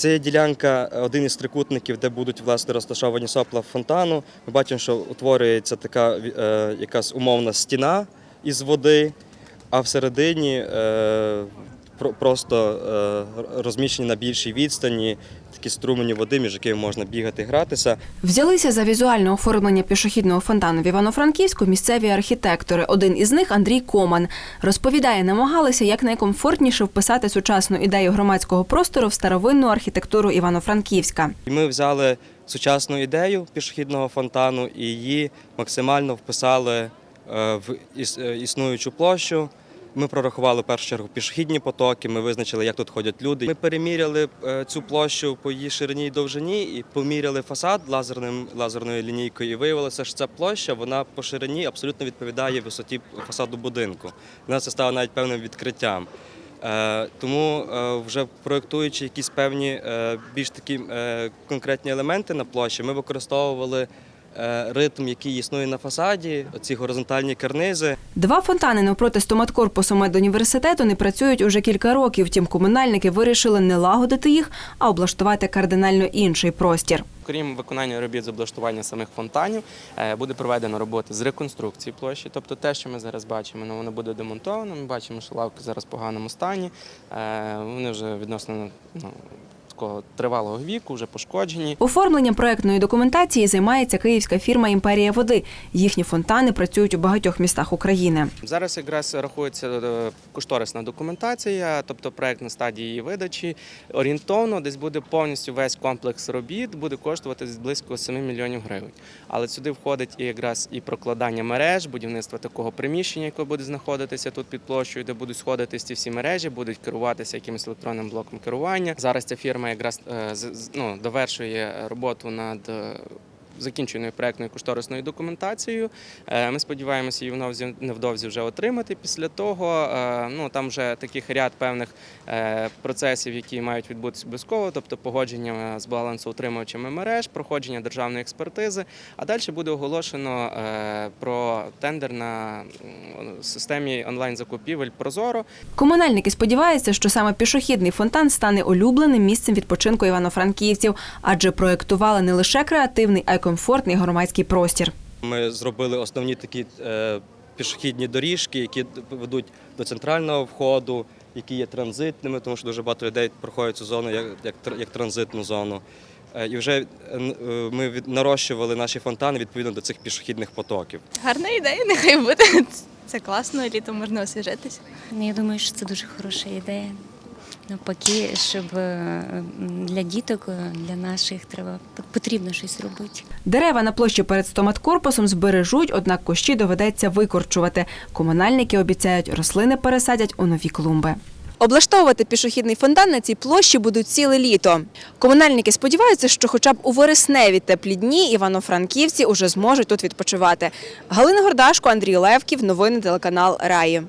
Це є ділянка, е, один із трикутників, де будуть власне розташовані сопла фонтану. Ми бачимо, що утворюється така е, якась умовна стіна із води, а всередині е, просто е, розміщені на більшій відстані такі струмені води, між якими можна бігати, гратися. Взялися за візуальне оформлення пішохідного фонтану в Івано-Франківську місцеві архітектори. Один із них Андрій Коман розповідає, намагалися якнайкомфортніше вписати сучасну ідею громадського простору в старовинну архітектуру Івано-Франківська. Ми взяли сучасну ідею пішохідного фонтану і її максимально вписали е, в е, існуючу площу. Ми прорахували в першу чергу пішохідні потоки, ми визначили, як тут ходять люди. Ми переміряли е, цю площу по її ширині і довжині, і поміряли фасад лазерним лазерною лінійкою. І виявилося, що ця площа вона по ширині абсолютно відповідає висоті фасаду будинку. Для нас це стало навіть певним відкриттям. Е, Тому е, вже проєктуючи якісь певні більш такі конкретні елементи на площі, ми використовували ритм, який існує на фасаді, ці горизонтальні карнизи. Два фонтани навпроти стоматкорпусу медуніверситету не працюють уже кілька років. Втім, комунальники вирішили не лагодити їх, а облаштувати кардинально інший простір. Крім виконання робіт з облаштування самих фонтанів, е, буде проведено роботи з реконструкції площі. Тобто те, що ми зараз бачимо, ну, воно буде демонтовано. Ми бачимо, що лавки зараз в поганому стані. Е, Вони вже відносно ну, такого тривалого віку, вже пошкоджені. Оформленням проектної документації займається київська фірма Імперія води. Їхні фонтани працюють у багатьох містах України. Зараз якраз рахується е, кошторисна документація, тобто проект на стадії її видачі. Орієнтовно десь буде повністю весь комплекс робіт, буде коштувати близько 7 мільйонів гривень. Але сюди входить і якраз і прокладання мереж, будівництво такого приміщення, яке буде знаходитися тут під площею, де будуть сходитись ці всі мережі, будуть керуватися якимось електронним блоком керування. Зараз ця фірма якраз е, ну, довершує роботу над. Закінченою проектною кошторисною документацією. Е, Ми сподіваємося її невдовзі- вже отримати. Після того е, ну там вже таких ряд певних е, процесів, які мають відбутися обов'язково, тобто погодження з балансоутримувачами мереж, проходження державної експертизи. А далі буде оголошено про тендер на системі онлайн закупівель Прозоро. Комунальники сподіваються, що саме пішохідний фонтан стане улюбленим місцем відпочинку івано-франківців, адже проектували не лише креативний, а й комфортний громадський простір. Ми зробили основні такі е, пішохідні доріжки, які ведуть до центрального входу, які є транзитними, тому що дуже багато людей проходять цю зону як, як, як транзитну зону. Е, І вже е, ми від- нарощували наші фонтани відповідно до цих пішохідних потоків. Гарна ідея, нехай буде. Це класно, літом можна освіжитися. Ну, Я думаю, що це дуже хороша ідея. Навпаки, щоб е, для діток, е, для наших треба потрібно щось робити. Дерева на площі перед стоматкорпусом збережуть, однак кущі доведеться викорчувати. Комунальники обіцяють, рослини пересадять у нові клумби. Облаштовувати пішохідний фонтан на цій площі будуть ціле літо. Комунальники сподіваються, що хоча б у вересневі теплі дні івано-франківці уже зможуть тут відпочивати. Галина Гордашко, Андрій Левків, новини телеканал Раї.